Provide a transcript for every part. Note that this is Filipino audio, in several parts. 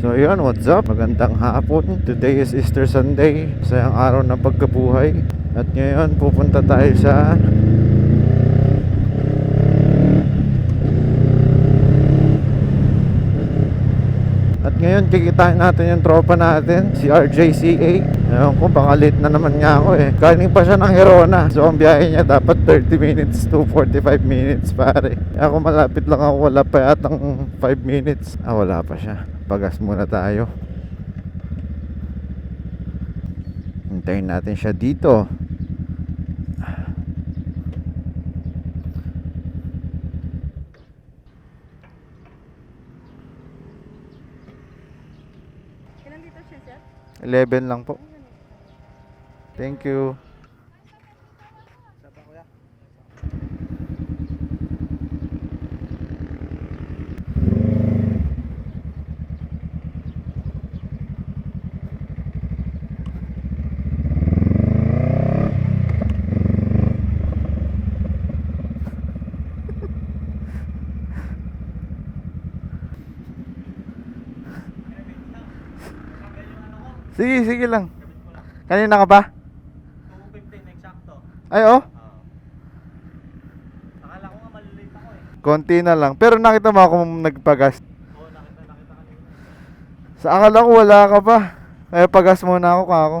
So yun, what's up? Magandang hapon. Today is Easter Sunday. Sayang araw ng pagkabuhay. At ngayon, pupunta tayo sa At ngayon, kikitain natin yung tropa natin, si RJCA. Ewan ko, baka late na naman nga ako eh. Galing pa siya ng Herona. So, ang biyahe niya dapat 30 minutes to 45 minutes, pare. Ako malapit lang ako, wala pa yatang 5 minutes. Ah, wala pa siya. Pagas muna tayo. Hintayin natin siya dito. Ilan dito siya, sir? 11 lang po. Thank you. Sige, sige lang. Kanina ka ba? 2.15 eksakto. Ay, oh. Akala ko nga malilate ako eh. Konti na lang. Pero nakita mo ako nagpagas. Oo, nakita, nakita kanina. Sa akala ko wala ka pa. Kaya pagas muna ako kako.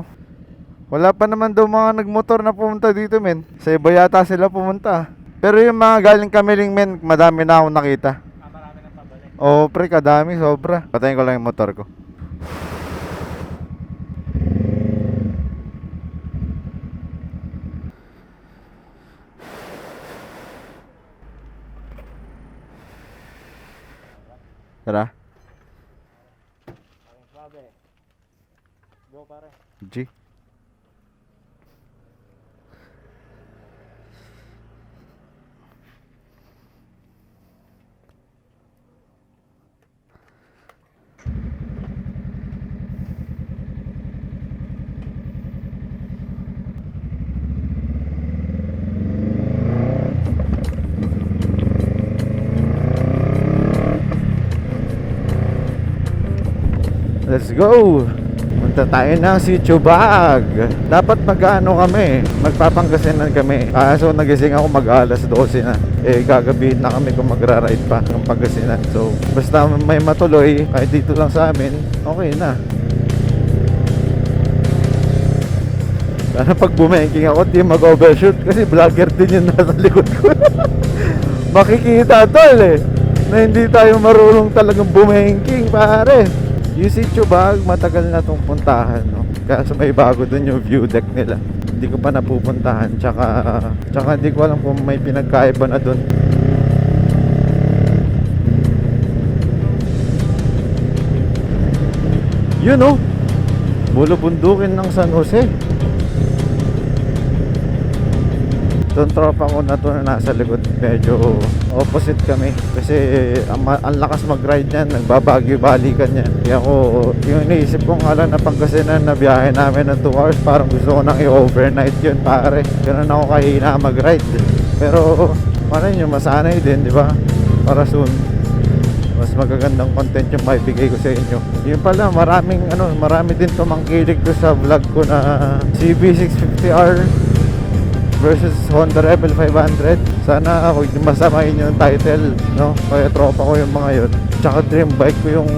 Wala pa naman daw mga nagmotor na pumunta dito men. Sa iba yata sila pumunta. Pero yung mga galing kamiling men, madami na akong nakita. Ah, marami nang pabalik. Oo pre, kadami, sobra. Patayin ko lang yung motor ko. Tara. Go pare. G. Let's go! Punta tayo ng Sitio Bag. Dapat mag-ano kami, magpapangasinan kami. Kaso nagising ako mag alas 12 na. Eh gagabihin na kami kung magra-ride pa ng Pangasinan. So basta may matuloy, kahit dito lang sa amin, okay na. Sana pag bumaking ako, di mag-overshoot kasi vlogger din yung nasa likod ko. Makikita tol eh na hindi tayo marunong talagang bumaking pare. Yung sitio bag, matagal na tong puntahan, no? Kaso may bago dun yung view deck nila. Hindi ko pa napupuntahan, tsaka, tsaka hindi ko alam kung may pinagkaiba na dun. Yun, no? Bulubundukin ng San Jose. Itong tropa ko na to na nasa likod. Medyo opposite kami. Kasi ang, ang lakas mag-ride niyan nagbabagyo balikan niya. Kaya ako yung iniisip kong ala na Pangasinan na biyahe namin ng 2 hours parang gusto ko nang i-overnight yun pare. Ganun ako kahina mag-ride. Pero ano yun masanay din di ba? Para soon mas magagandang content yung maibigay ko sa inyo. Yun pala, maraming ano, marami din tumangkilik ko sa vlog ko na CB650R versus Honda Rebel 500. Sana huwag niyo masamahin yung title, no? Kaya tropa ko yung mga yun. Tsaka dream bike ko yung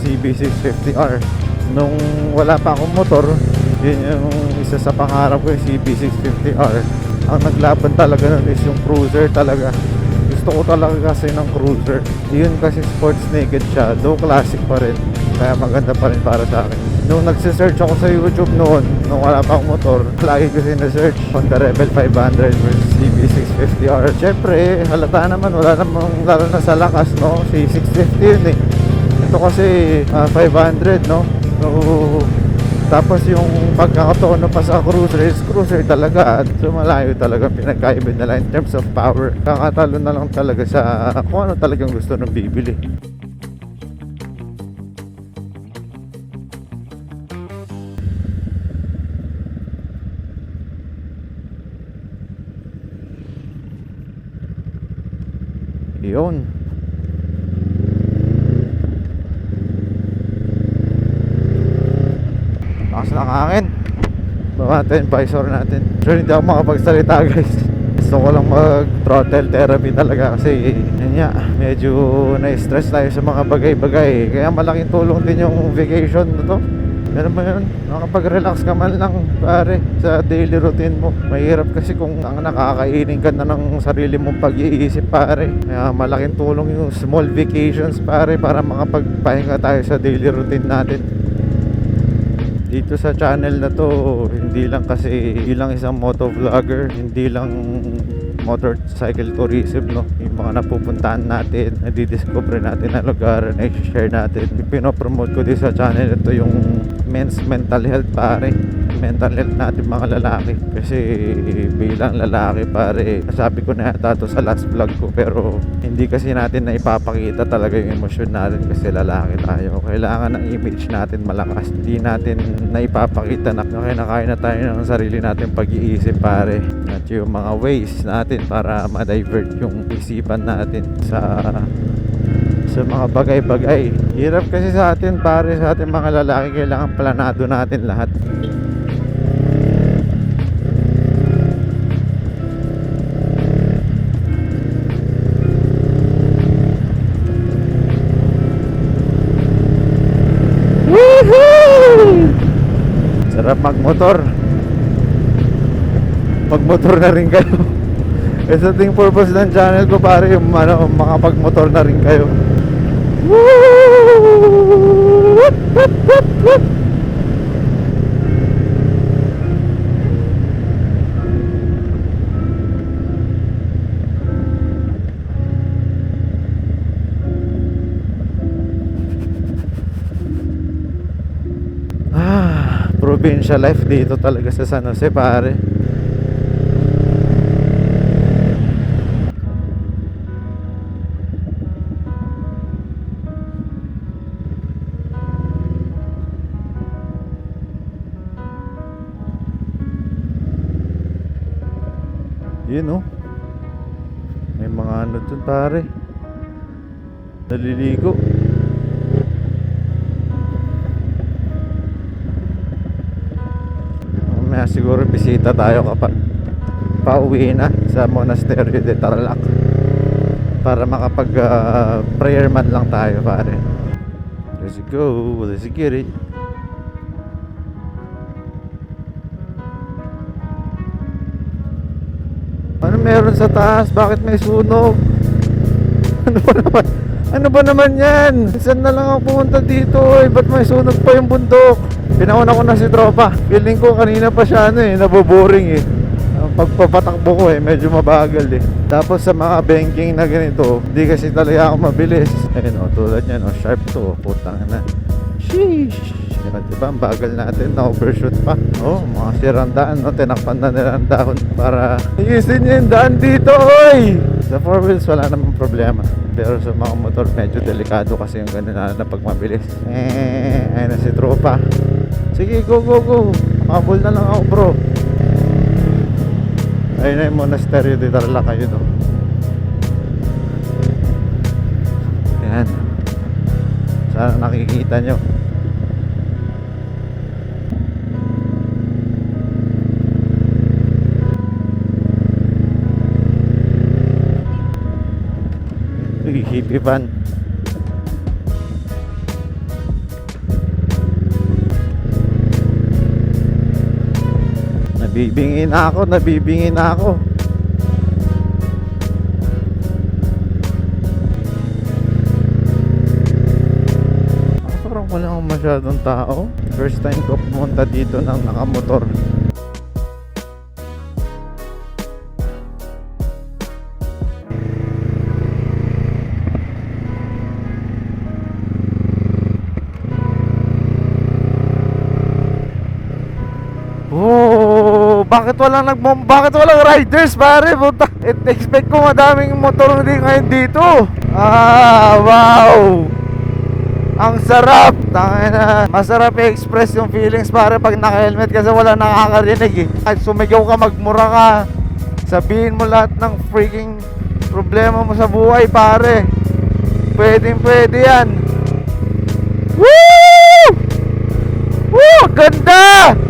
CB650R. Nung wala pa akong motor, yun yung isa sa pangarap ko yung CB650R. Ang naglaban talaga nun is yung cruiser talaga. Gusto ko talaga kasi ng cruiser. Yun kasi sports naked siya, though classic pa rin. Kaya maganda pa rin para sa akin. Nung nagsisearch ako sa YouTube noon, nung wala pa akong motor, lagi ko sinesearch Honda Rebel 500 versus CB650R. Siyempre, halata naman, wala namang lalo na sa lakas, no? Si 650 yun eh. Ito kasi ah, 500, no? So, tapos yung pagkakatono pa sa cruiser is cruiser talaga at so malayo talaga pinagkaiba nila in terms of power. Kakatalo na lang talaga sa kung ano talagang gusto ng bibili. Yun. Walang hangin. Baba natin visor natin. Sure, hindi ako makapagsalita guys. Gusto ko lang mag-throttle therapy talaga kasi yun nga, medyo na-stress tayo sa mga bagay-bagay. Kaya malaking tulong din yung vacation na to. Meron mo yun, makapag-relax ka man lang pare sa daily routine mo. Mahirap kasi kung ang nakakainin ka na ng sarili mong pag-iisip pare. Kaya malaking tulong yung small vacations pare para makapagpahinga tayo sa daily routine natin dito sa channel na to hindi lang kasi hindi lang isang moto vlogger hindi lang motorcycle tourism no? Yung mga napupuntahan natin nadidiscover natin na lugar na i-share natin. Pinopromote ko din sa channel ito yung men's mental health pare mental health natin mga lalaki. Kasi bilang lalaki pare sabi ko na yata to sa last vlog ko pero hindi kasi natin na ipapakita talaga yung emosyon natin kasi lalaki tayo. Kailangan ng image natin malakas. Hindi natin na ipapakita na kinakain na tayo ng sarili natin pag-iisip pare. At yung mga ways natin para ma-divert yung isipan natin sa sa mga bagay-bagay. Hirap kasi sa atin pare sa ating mga lalaki. Kailangan planado natin lahat. Magmotor. Magmotor na rin kayo. Kasi ting purpose ng channel ko pare yung ano, makapagmotor na rin kayo. Woo! Provincial life dito talaga sa San Jose pare. Yun oh. May mga ano dun pare. Naliligo. Siguro bisita tayo kapag pauwi na sa Monasterio de Tarlac para makapag ah, prayer man lang tayo pare. Let's go, let's get it. Ano meron sa taas? Bakit may sunog? Ano ba naman? Ano ba naman yan? Saan na lang ako pumunta dito eh? Ba't may sunog pa yung bundok? Pinauna ko na si tropa. Feeling ko kanina pa siya ano eh, naboboring eh. Ang pagpapatakbo ko eh, medyo mabagal eh. Tapos sa mga banking na ganito, hindi kasi talaga ako mabilis. Ayun o, tulad yan o, sharp to, putang na. Sheesh! Diba, diba, ang bagal natin, na-overshoot pa. Oh, mga sirang daan, no? tinakpan na nila ang dahon para iisin niya yung daan dito, oy! Sa four wheels, wala namang problema. Pero sa mga motor, medyo delikado kasi yung ganun na, na pag mabilis. Eh, ayun na si tropa. Sige, go, go, go. Makabol na lang ako, bro. Ayun na yung monasterio de Tarlac kayo, no? Yan. Sana nakikita nyo. Hippie van. Nabibingi na ako, nabibingi na ako. Parang wala akong masyadong tao. First time ko pumunta dito ng nakamotor. Bakit walang nag bakit walang riders pare? Puta. It expect ko madaming motor din ngayon dito. Ah, wow. Ang sarap. Tangina. Masarap i-express yung feelings pare pag naka-helmet kasi wala nakakarinig eh. Kahit sumigaw ka, magmura ka. Sabihin mo lahat ng freaking problema mo sa buhay pare. Pwedeng pwede yan. Woo! Woo! Ganda!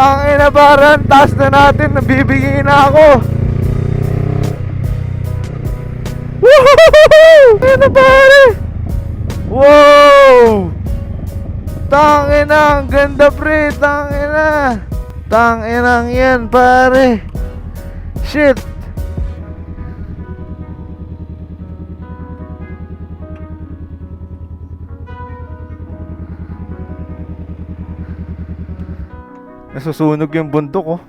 Tangin na parang taas na natin, nabibigay na ako. Woohoo! Na pare! Wow! Tangin na, ang ganda pre, tangin na. Tangin na yan pare. Shit. Nasusunog yung bundok oh.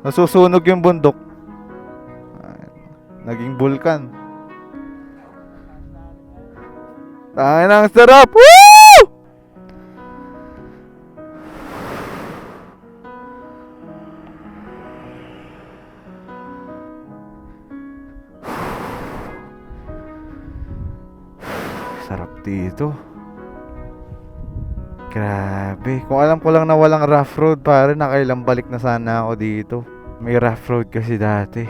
Nasusunog yung bundok. Naging bulkan. Tangin na, ang sarap! Woo! Sarap dito. Grabe. Kung alam ko lang na walang rough road, pare, nakailang balik na sana ako dito. May rough road kasi dati.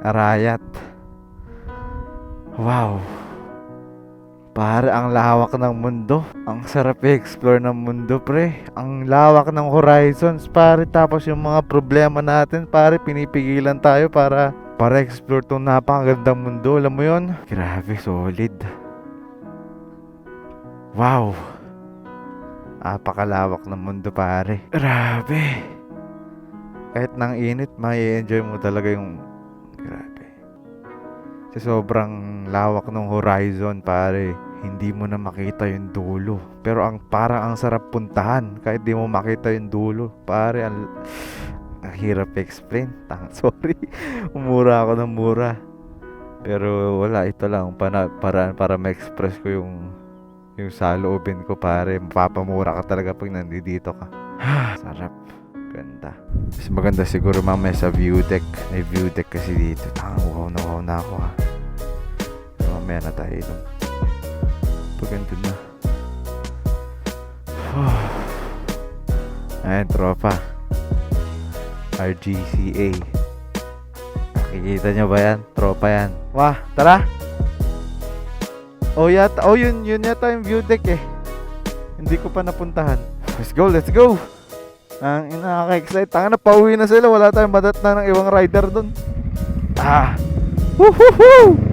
Arayat. Wow. Pare, ang lawak ng mundo. Ang sarap i-explore ng mundo, pre. Ang lawak ng horizons, pare. Tapos yung mga problema natin, pare, pinipigilan tayo para para explore tong napakagandang mundo. Alam mo yon? Grabe, solid. Wow. Napakalawak ng mundo, pare. Grabe. Kahit nang init, may enjoy mo talaga yung... Grabe. Sa sobrang lawak ng horizon, pare, hindi mo na makita yung dulo. Pero ang parang ang sarap puntahan kahit di mo makita yung dulo. Pare, ang, ang hirap explain. Tang, sorry. Umura ako ng mura. Pero wala, ito lang para para para ma-express ko yung yung saloobin ko pare, mapapamura ka talaga pag nandito ka. Sarap. Ganda. Mas maganda siguro mamaya sa view deck. May view deck kasi dito. Tang, wow na wow na ako ha. So, mamaya na tayo inom. Pag andun na. Ayan, tropa. RGCA. Nakikita nyo ba yan? Tropa yan. Wah, tara! Oh, yata. Oh, yun, yun yata yung view deck eh. Hindi ko pa napuntahan. Let's go, let's go! Ang inaka-excite. Tanga na, pauwi na sila. Wala tayong madat na ng ibang rider doon. Ah! Woohoo!